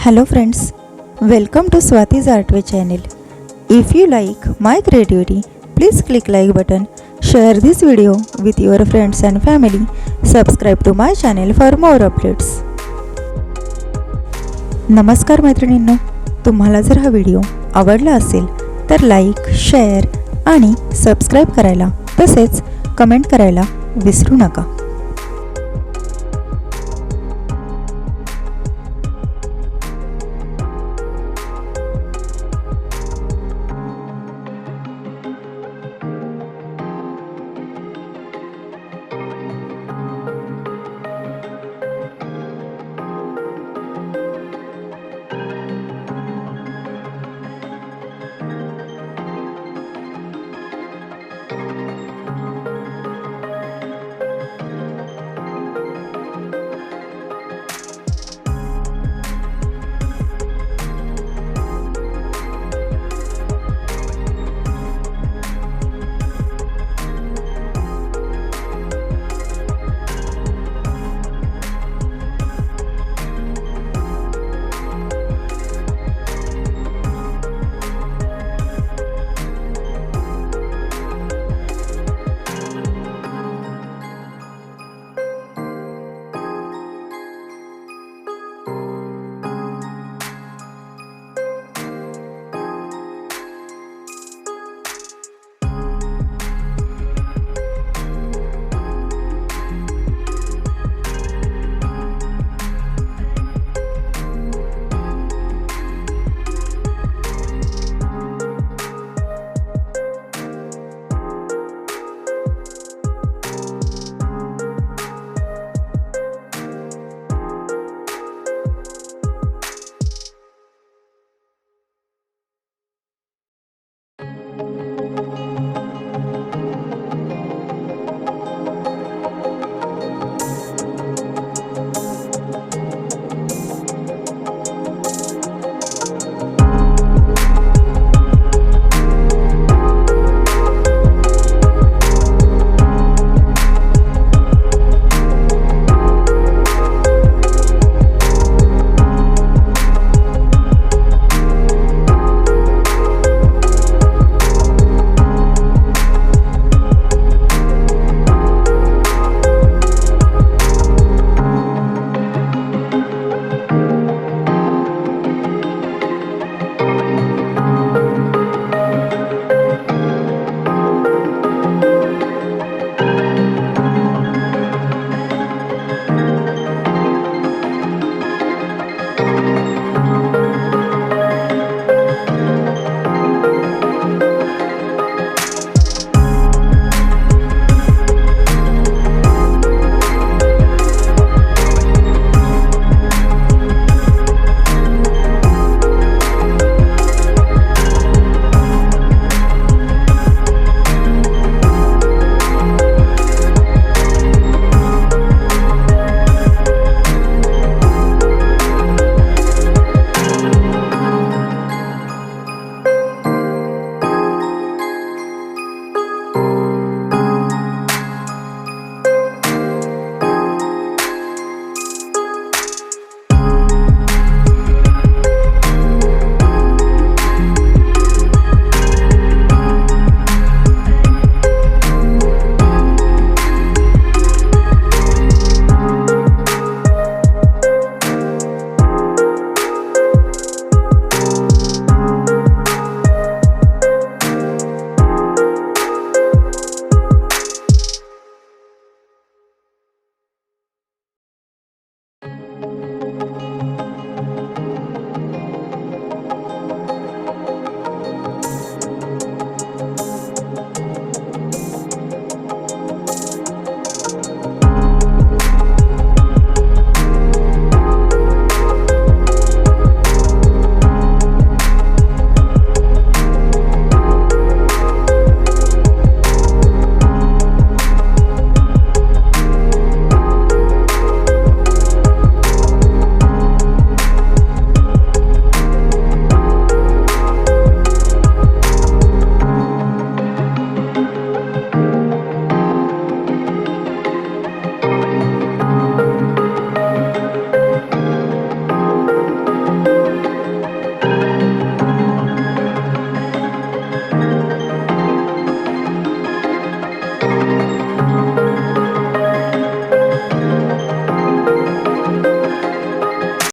Hello friends welcome to Swati's Artway channel if you like my creativity please click like button share this video with your friends and family subscribe to my channel for more updates नमस्कार मैत्रिणींनो तुम्हाला जर हा video आवडला असेल तर like share आणि subscribe करायला तसेच कमेंट करायला विसरू नका.